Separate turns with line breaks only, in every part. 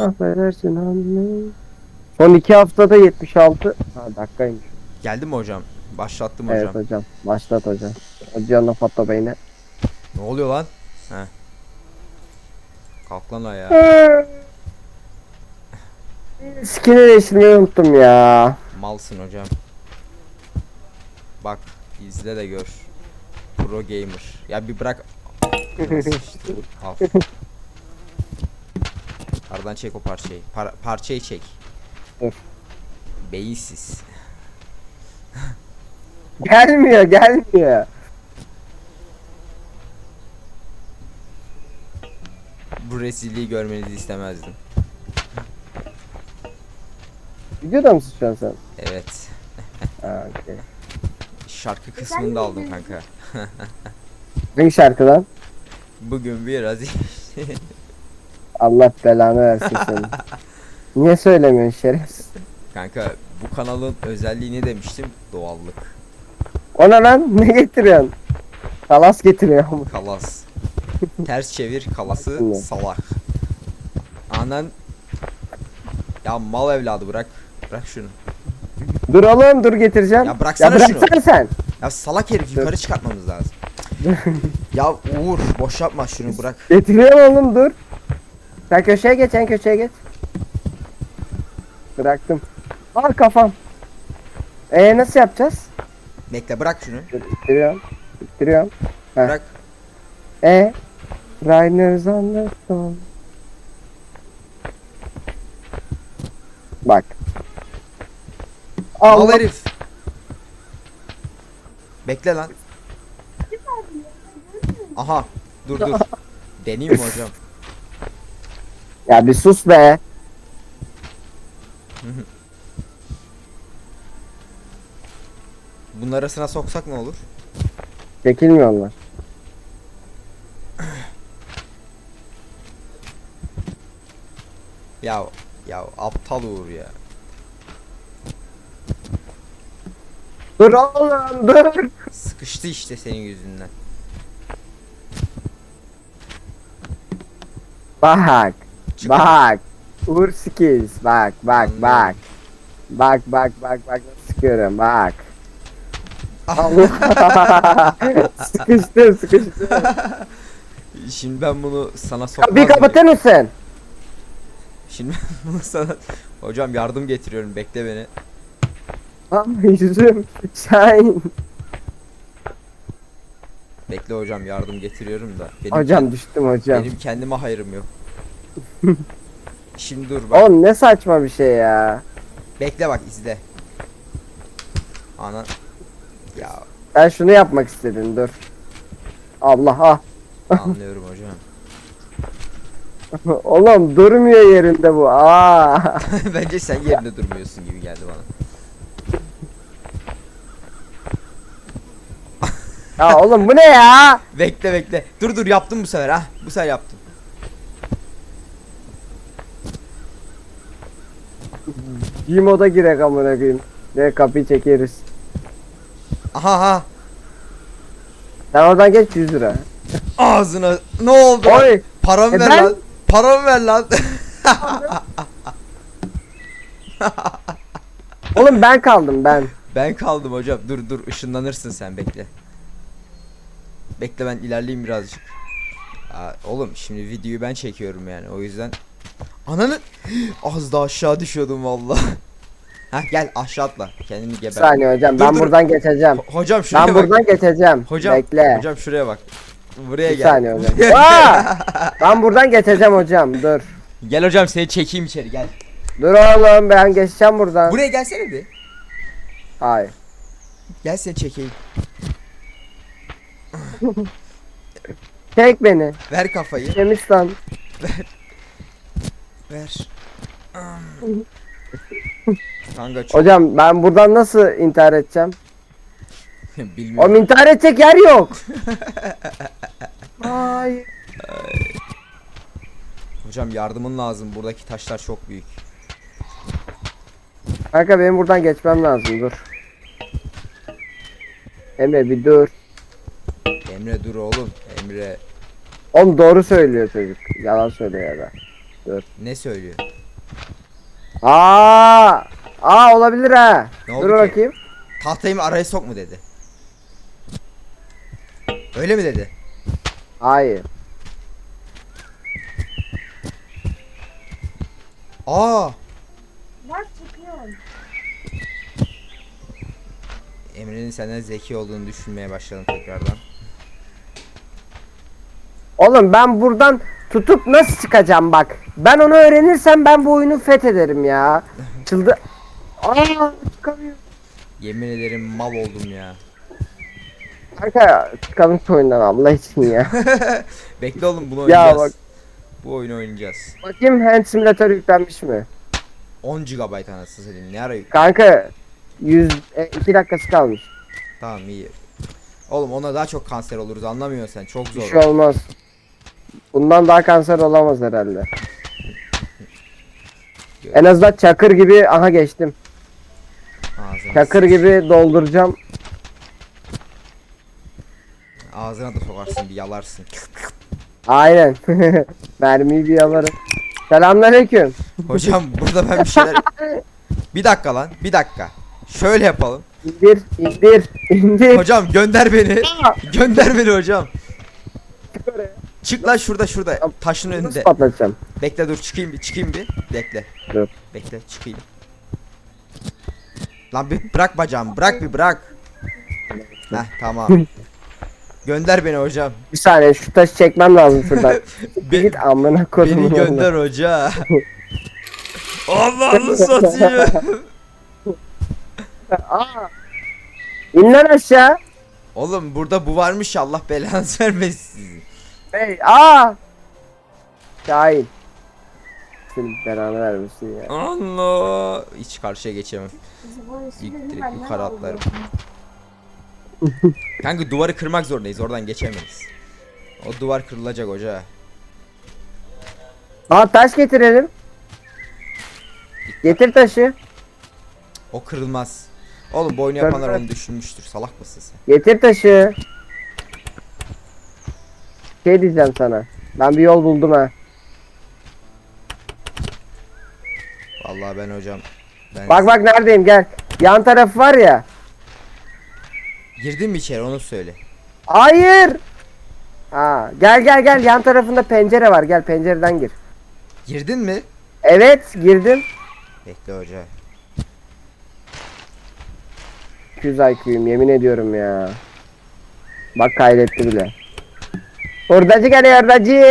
Affedersin anne. Son iki haftada 76. Ha dakikaymış.
Geldi mi hocam? Başlattım
Evet
hocam.
hocam. Başlat hocam. Hocam Fatma Bey'ine.
Ne oluyor lan? He. Kalk lan ayağa.
Skin'i değiştirmeyi unuttum ya.
Malsın hocam. Bak izle de gör. Pro gamer. Ya bir bırak. Nasıl işte? Aradan çek o parçayı. Par- parçayı çek.
Dur.
Beyinsiz.
Gelmiyor gelmiyor.
Bu rezilliği görmenizi istemezdim.
Videoda mısın şu an sen?
Evet.
Ha, okey.
Şarkı kısmını da aldım kanka.
Hangi şarkıdan?
Bugün biraz
Allah belanı versin seni. Niye söylemiyorsun şerefsiz?
Kanka bu kanalın özelliği ne demiştim? Doğallık.
Ona lan ne getiriyorsun? Kalas getiriyorum.
Kalas. Ters çevir kalası salak. Anan ya mal evladı bırak. Bırak şunu.
Dur oğlum dur getireceğim.
Ya bıraksana
ya
şunu.
bıraksana sen.
Ya salak herif yukarı çıkartmamız lazım. ya Uğur boş yapma şunu bırak.
Getiriyorum oğlum dur. Sen köşeye geç sen köşeye geç. Bıraktım. Al kafam. Ee nasıl yapacağız?
Bekle bırak şunu.
İttiriyorum. İttiriyorum. Heh.
Bırak.
E Riders on the storm. Bak. Allah.
herif. Bekle lan. Aha. Dur dur. Deneyeyim mi hocam?
Ya bir sus be.
Bunun arasına soksak ne olur?
Çekilmiyorlar.
Ya ya aptal Uğur ya.
Dur oğlum dur.
Sıkıştı işte senin yüzünden.
Bak.
Çık.
Bak. Uğur skills. Bak bak
Anladım.
bak. Bak bak bak bak sıkıyorum bak.
Ah.
Allah. sıkıştım sıkıştım.
Şimdi ben bunu sana sokmaz mıyım?
kapatır mısın?
Şimdi ben bunu sana... Hocam yardım getiriyorum bekle beni.
Ama yüzüm. Şahin.
Bekle hocam yardım getiriyorum da. Benim,
Hocam düştüm hocam.
benim kendime hayrım yok. Şimdi dur bak.
Oğlum ne saçma bir şey ya.
Bekle bak izle. Ana. Ya
Ben şunu yapmak istedim dur. Allah ah.
anlıyorum hocam.
Oğlum durmuyor yerinde bu. Aa.
Bence sen yerinde durmuyorsun gibi geldi bana.
ya oğlum bu ne ya?
Bekle bekle. Dur dur yaptım bu sefer ha. Bu sefer yaptım.
Bir moda girek amına koyayım. Ne kapıyı çekeriz.
Aha aha.
Sen oradan geç 100 lira.
Ağzına ne oldu?
Oy.
Paramı
E
ver
ben-
lan. Paramı ver lan.
Oğlum ben kaldım ben.
ben kaldım hocam. Dur dur ışınlanırsın sen bekle. Bekle ben ilerleyeyim birazcık. Aa, oğlum şimdi videoyu ben çekiyorum yani o yüzden. Ananı az daha aşağı düşüyordum valla. Ha gel aşağı atla. Kendini
Bir
geber.
saniye hocam
Dur,
ben
dur.
buradan geçeceğim.
Ho- hocam şuraya
Ben
bak.
buradan geçeceğim.
Hocam,
Bekle.
hocam şuraya bak. Buraya
bir
gel.
saniye hocam. Aa! ben buradan geçeceğim hocam dur.
Gel hocam seni çekeyim içeri gel.
Dur oğlum ben geçeceğim buradan.
Buraya gelsene bir.
Hayır.
Gel seni çekeyim.
Çek beni.
Ver kafayı.
Temiz lan.
Ver. Kanka çok
Hocam ben buradan nasıl intihar edeceğim?
bilmiyorum.
Oğlum intihar edecek yer yok. Hayır.
Hocam yardımın lazım. Buradaki taşlar çok büyük.
Kanka benim buradan geçmem lazım dur. Emre bir dur.
Emre dur oğlum. Emre.
Oğlum doğru söylüyor çocuk. Yalan söylüyor ya da. Dur.
Ne söylüyor?
Aa! Aa olabilir ha.
Ne oldu
Dur
ki?
bakayım.
Tahtayı mı araya sok mu dedi. Öyle mi dedi?
Hayır.
Aa!
Bak çıkıyorum.
Emre'nin senden zeki olduğunu düşünmeye başladım tekrardan.
Oğlum ben buradan tutup nasıl çıkacağım bak. Ben onu öğrenirsem ben bu oyunu fethederim ya. Çıldı. Aa çıkamıyorum.
Yemin ederim mal oldum ya.
Kanka çıkalım şu oyundan Allah için ya.
Bekle oğlum bunu
Ya
oynayacağız.
bak.
Bu oyunu oynayacağız.
Bakayım Hand Simulator yüklenmiş mi?
10 GB anasını satayım. Ne ara yük-
Kanka 100 2 dakikası kalmış.
Tamam iyi. Oğlum ona daha çok kanser oluruz anlamıyorsun sen. Çok
Bir
zor.
şey olmaz. Bundan daha kanser olamaz herhalde. En azından çakır gibi aha geçtim.
Ağzına,
Çakır gibi dolduracağım.
ağzına da sokarsın bir yalarsın.
Aynen. Mermiyi bir alarım. Selamünaleyküm.
Hocam burada ben bir şeyler... bir dakika lan bir dakika. Şöyle yapalım.
İndir, indir, indir.
Hocam gönder beni. gönder beni hocam.
Çık oraya.
Çık lan şurada şurada. Taşın
Nasıl
önünde.
patlatacağım?
Bekle dur çıkayım bir çıkayım bir. Bekle.
Dur.
Bekle çıkayım. Lan bir bırak bacağımı bırak bir bırak. Heh tamam. Gönder beni hocam.
Bir saniye şu taşı çekmem lazım şuradan.
Be-
Git amına kodumun
beni gönder hoca. Allah'ını satayım.
Aa. İn lan aşağı.
Oğlum burada bu varmış Allah belanızı vermesin.
Hey, aa. Şahin. Senin belanı vermesin ya.
Allah. Hiç karşıya geçemem.
İsmini
direkt yukarı atlarım. Kanka duvarı kırmak zorundayız. Oradan geçemeyiz. O duvar kırılacak hoca.
Aa taş getirelim. Getir taşı.
O kırılmaz. Oğlum bu oyunu yapanlar onu düşünmüştür. Salak mısın sen?
Getir taşı. Şey diyeceğim sana. Ben bir yol buldum ha.
Vallahi ben hocam. Ben
Bak bak neredeyim gel. Yan tarafı var ya.
Girdin mi içeri onu söyle.
Hayır. Ha, gel gel gel yan tarafında pencere var. Gel pencereden gir.
Girdin mi?
Evet girdim.
Bekle hoca.
200 IQ'yum yemin ediyorum ya. Bak kaydetti bile. Hurdacı geliyor hurdacı.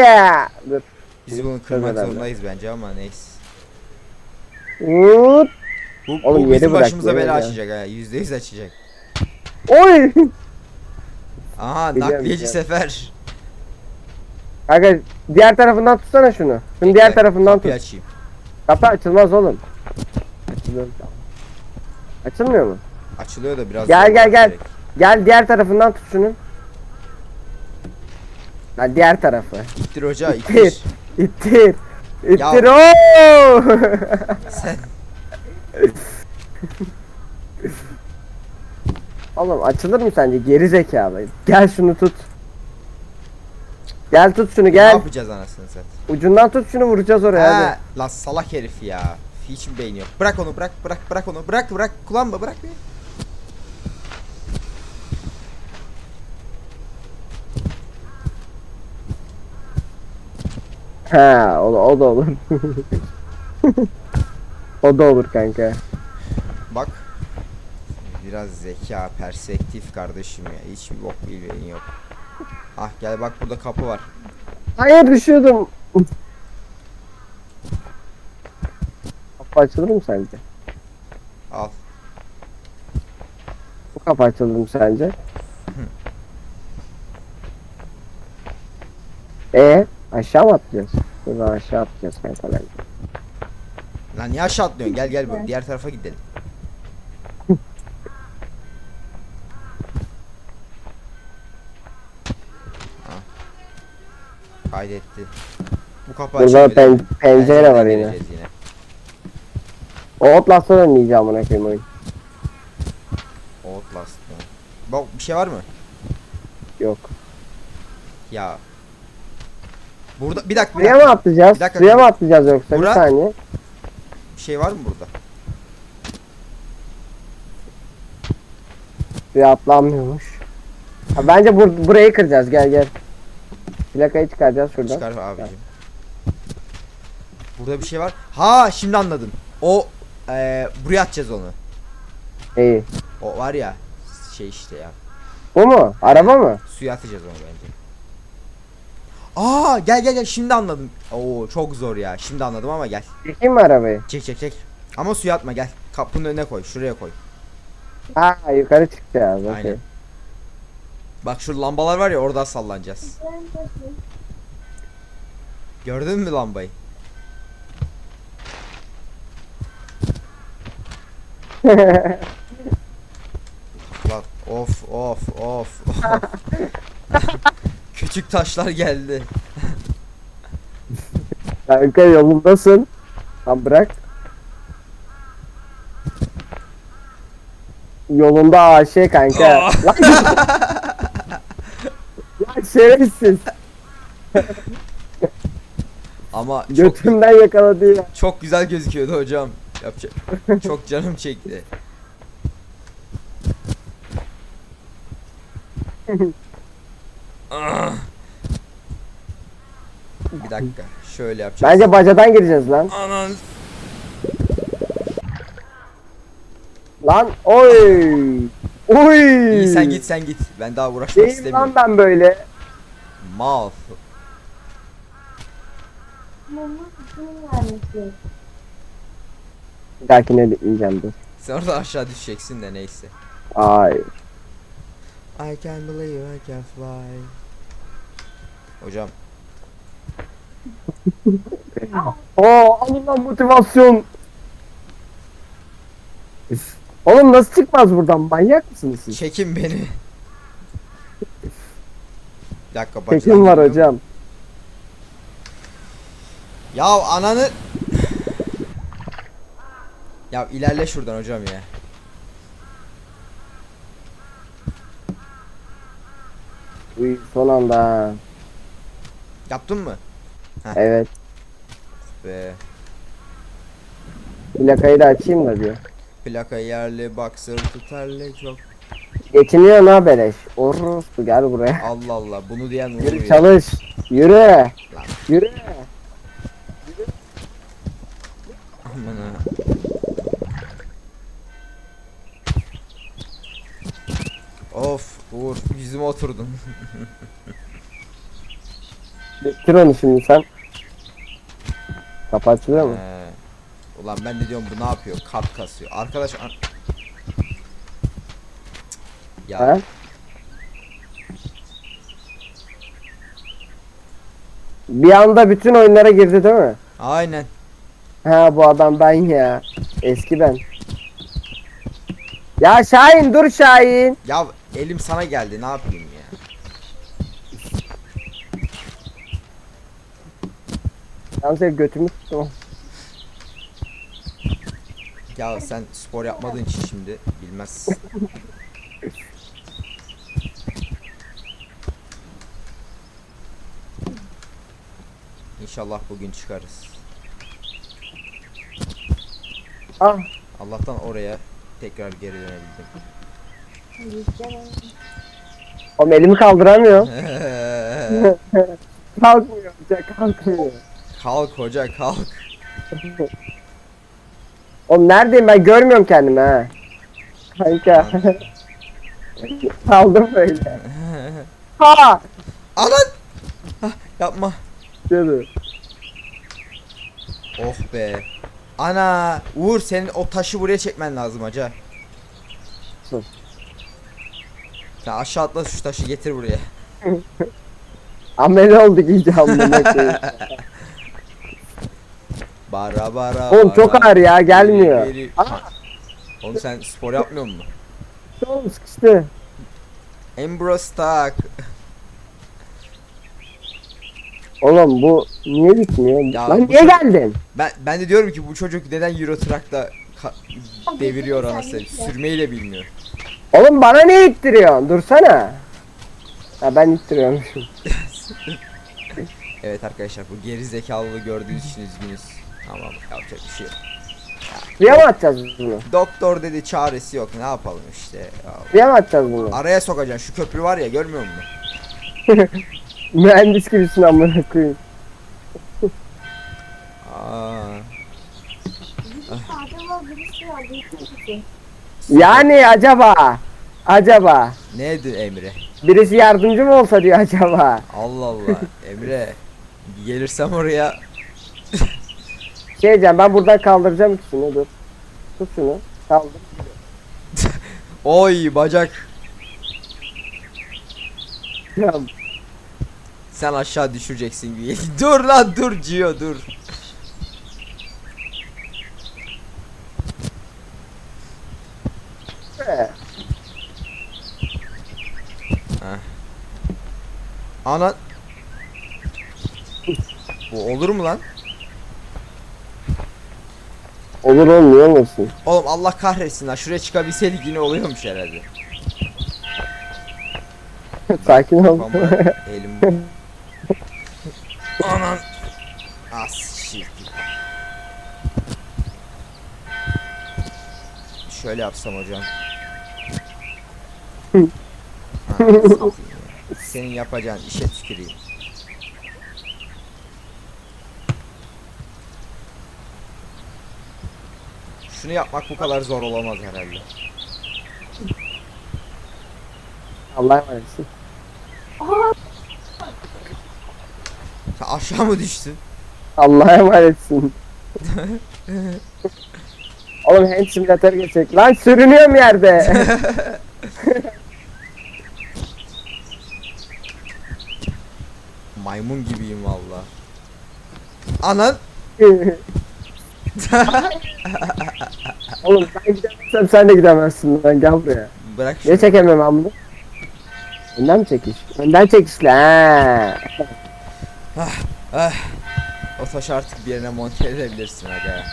Dur.
Biz bunu kırmak
herhalde.
zorundayız bence ama neyse.
Uut.
Bu,
Oğlum
bu
yeri
bizim
bırak,
başımıza
yeri
bela
ya.
açacak ha. Yüzde yüz açacak.
Oy.
Aha
Biliyorum,
nakliyeci
biliyorum.
sefer.
Kanka diğer tarafından tutsana şunu. Şunu diğer tarafından
kapıyı
tut.
açayım.
Kapı açılmaz oğlum. Açılıyor. Açılmıyor mu?
Açılıyor da biraz
Gel,
zor
gel, gel.
gerek.
Gel diğer tarafından tut şunu. Lan diğer tarafı.
İttir hoca
İttir.
ittir.
İttir. Ooo.
Sen
Oğlum açılır mı sence? Geri zekalı. Gel şunu tut. Gel tut şunu
ne
gel.
yapacağız anasını satayım?
Ucundan tut şunu vuracağız oraya hadi.
Ha, lan salak herif ya. Hiç mi beyin yok? Bırak onu bırak bırak bırak onu. Bırak bırak kullanma bırak beni.
Ha, o, da- o da olur. o da olur kanka.
Bak. Biraz zeka, perspektif kardeşim ya. Hiçbir bok bilmeyin yok. Ah gel bak burada kapı var.
Hayır düşüyordum. Kapı açılır mı sence?
Al.
Bu kapı açılır mı sence? E aşağı mı atlayacağız? Buradan aşağı atlayacağız kanka bence.
Lan niye aşağı atlıyorsun? Gel gel bu diğer tarafa gidelim. Ah. Kaydetti. Bu kapı
Burada pen- pencere var yine.
gireceğiz yine.
O Outlast'tan oynayacağım ona koyayım oyun.
Outlast mı? Bak bir şey var mı?
Yok.
Ya. Burada bir dakika bir
Suya
dakika.
mı atlayacağız?
Bir dakika,
Suya mı atlayacağız yoksa?
Bura-
Bir saniye.
Bir şey var mı burada?
Suya atlanmıyormuş. Ha, bence bur burayı kıracağız. Gel gel. Plakayı çıkaracağız şuradan.
Çıkar abicim. Burada bir şey var. Ha şimdi anladım. O eee buraya atacağız onu.
İyi.
O var ya şey işte ya.
Bu mu? Araba mı?
Suya atacağız onu bence. Aa gel gel gel şimdi anladım. Oo çok zor ya. Şimdi anladım ama gel.
Çekeyim mi arabayı?
Çek çek çek. Ama suya atma gel. Kapının önüne koy. Şuraya koy.
Ha yukarı çıkacağız. Okey.
Aynen. Bak şu lambalar var ya orada sallanacağız. Gördün mü lambayı? Bak of of of. Küçük taşlar geldi.
Kanka yolundasın. Tamam bırak. Yolunda AŞ kanka. Lan Ya şerefsiz.
Ama çok,
yakaladı ya.
çok güzel gözüküyordu hocam. Yapacak. Çok canım çekti. Bir dakika. Şöyle yapacağız.
Bence bacadan gireceğiz lan.
Anan.
Lan oy. Oy.
İyi sen git sen git. Ben daha uğraşmak
Değil
istemiyorum.
lan ben böyle.
Mal.
Bir dahakine de ineceğim dur.
Sen orada aşağı düşeceksin de neyse.
Ay.
I can believe I can fly. Hocam
Oo alın lan motivasyon. Oğlum nasıl çıkmaz buradan manyak mısınız siz?
çekin beni. Bir dakika bacıdan
var
geliyorum.
hocam.
Ya ananı. Ya ilerle şuradan hocam ya.
Uy son anda. ha.
Yaptın mı?
Evet.
Be.
Plakayı da açayım da diyor.
Plaka yerli baksır tutarlı çok.
Geçiniyor ne beleş. Orospu gel buraya.
Allah Allah bunu diyen
Yürü çalış. Yürü. Yürü.
Uğur yüzüme oturdun.
Bitir onu şimdi sen. Kapı açılıyor mu?
Ee, ulan ben de diyorum bu ne yapıyor? Kat kasıyor. Arkadaş an- Ya
Ha? Bir anda bütün oyunlara girdi değil mi?
aynen.
Ha bu adam ben ya. Eski ben. Ya Şahin dur Şahin.
Ya elim sana geldi ne yapayım ya?
Yalnız hep götümü tuttum.
Ya sen spor yapmadığın için şimdi bilmezsin. İnşallah bugün çıkarız.
Ah
Allah'tan oraya tekrar geri dönebildim.
Oğlum elimi kaldıramıyorum. kalkmıyor. hoca, Kalkmıyor.
kalk hoca kalk.
Oğlum neredeyim ben görmüyorum kendimi ha. Kanka. Kaldım böyle. Ha!
Anan! Hah, yapma.
Dur.
Oh be. Ana Uğur senin o taşı buraya çekmen lazım hoca.
Sus.
Sen aşağı atla şu taşı getir buraya.
Amele olduk iyice amına koyayım.
Bara bara.
Oğlum çok ağır ya gelmiyor.
Biri- biri-
Aa!
Oğlum sen spor yapmıyor musun?
Oğlum sıkıştı.
Ambrose tak.
Oğlum bu niye gitmiyor?
Ya
Lan
bu
niye
çocuk-
geldin?
Ben ben de diyorum ki bu çocuk neden Euro Truck'ta ka- deviriyor anasını. Sürmeyi de bilmiyor.
Oğlum bana niye ittiriyorsun? Dursana. Ha ben ittiriyormuşum.
Evet arkadaşlar bu geri zekalılığı gördüğünüz için üzgünüz. Tamam yapacak bir şey yok.
Suya mı atacağız bunu?
Doktor dedi çaresi yok ne yapalım işte. Ya,
Suya mı atacağız bunu?
Araya sokacaksın şu köprü var ya görmüyor musun?
Mühendis gibisin amına koyayım.
Aa,
Acaba birisi var. Birisi
Yani acaba acaba
neydi Emre?
birisi yardımcı mı olsa diyor acaba.
Allah Allah Emre gelirsem oraya
Şey diyeceğim ben buradan kaldıracağım ikisini dur. Tut şunu. Kaldır.
oy bacak sen aşağı düşüreceksin gibi. dur lan dur Cio dur.
be.
Ana Bu olur mu lan?
Olur olmuyor olmasın.
Oğlum Allah kahretsin lan şuraya çıkabilseydik yine oluyormuş herhalde.
Sakin ol.
Ama elim. Anan. As shit. Şöyle yapsam hocam. Ya. Senin yapacağın işe tüküreyim. Şunu yapmak bu kadar zor olamaz herhalde.
Allah'a emanetsin.
Sen aşağı mı düştün?
Allah'a emanetsin. Oğlum hand simülatör geçecek. Lan sürünüyorum yerde.
Maymun gibiyim valla. Anan.
Oğlum ben gidemezsem sen de gidemezsin lan gel buraya.
Bırak şunu.
Niye çekemiyorum ben bunu? Önden mi çekiş? Önden çekişle ha.
Ah. O taşı artık bir yerine monte edebilirsin aga.
Ya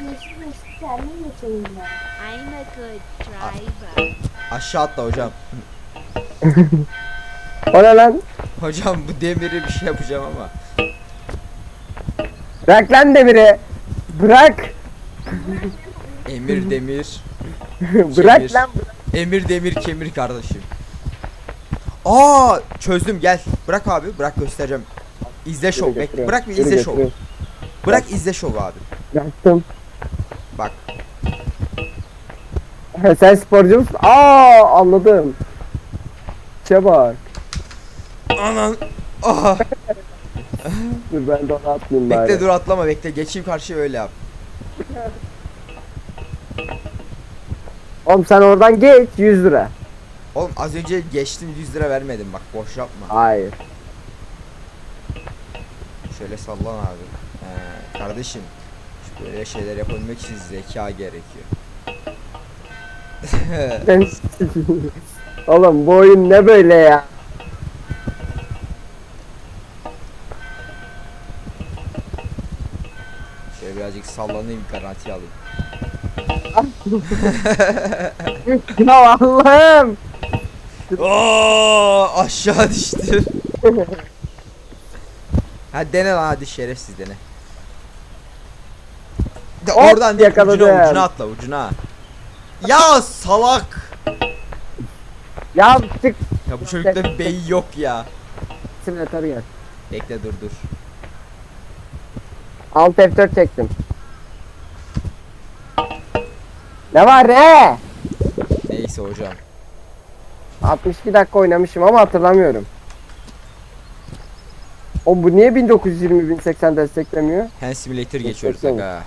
birisi birisi kendim geçeyim ben.
I'm a good driver.
Aşağı atla hocam.
O ne lan?
Hocam bu demiri bir şey yapacağım ama.
Bırak lan demiri. Bırak.
Emir demir.
bırak
Kemir.
lan. bırak.
Emir demir kemir kardeşim. Aa çözdüm gel. Bırak abi bırak göstereceğim. İzle şov. Bek
götürüyorum.
bırak bir
Yürü
izle şov.
götürüyorum.
Bırak izle şov abi.
Bıraktım.
Bak.
Sen sporcu musun? Aa anladım. Çe bak.
Anan. Ah.
Dur ben de onu atmayayım bari.
Bekle dur atlama bekle. Geçeyim karşıya öyle yap.
Oğlum sen oradan geç 100 lira.
Oğlum az önce geçtim 100 lira vermedim bak boş yapma.
Hayır.
Şöyle sallan abi. Ee, kardeşim şu böyle şeyler yapabilmek için zeka gerekiyor.
Oğlum bu oyun ne böyle ya?
Sallanayım garanti alayım.
ya Allah'ım.
Oo, aşağı düştüm. hadi dene lan hadi şerefsiz dene. De
Hop,
oradan değil,
yakaladım.
ucuna ucuna atla ucuna. Ya salak.
Ya çık
Ya bu çocukta beyin yok ya.
simülatör gel.
Bekle dur dur.
Alt F4 çektim. Ne var ne?
Neyse hocam.
62 dakika oynamışım ama hatırlamıyorum. O bu niye 1920 1080 desteklemiyor?
Hand Simulator geçiyoruz
Destekleyin.
aga.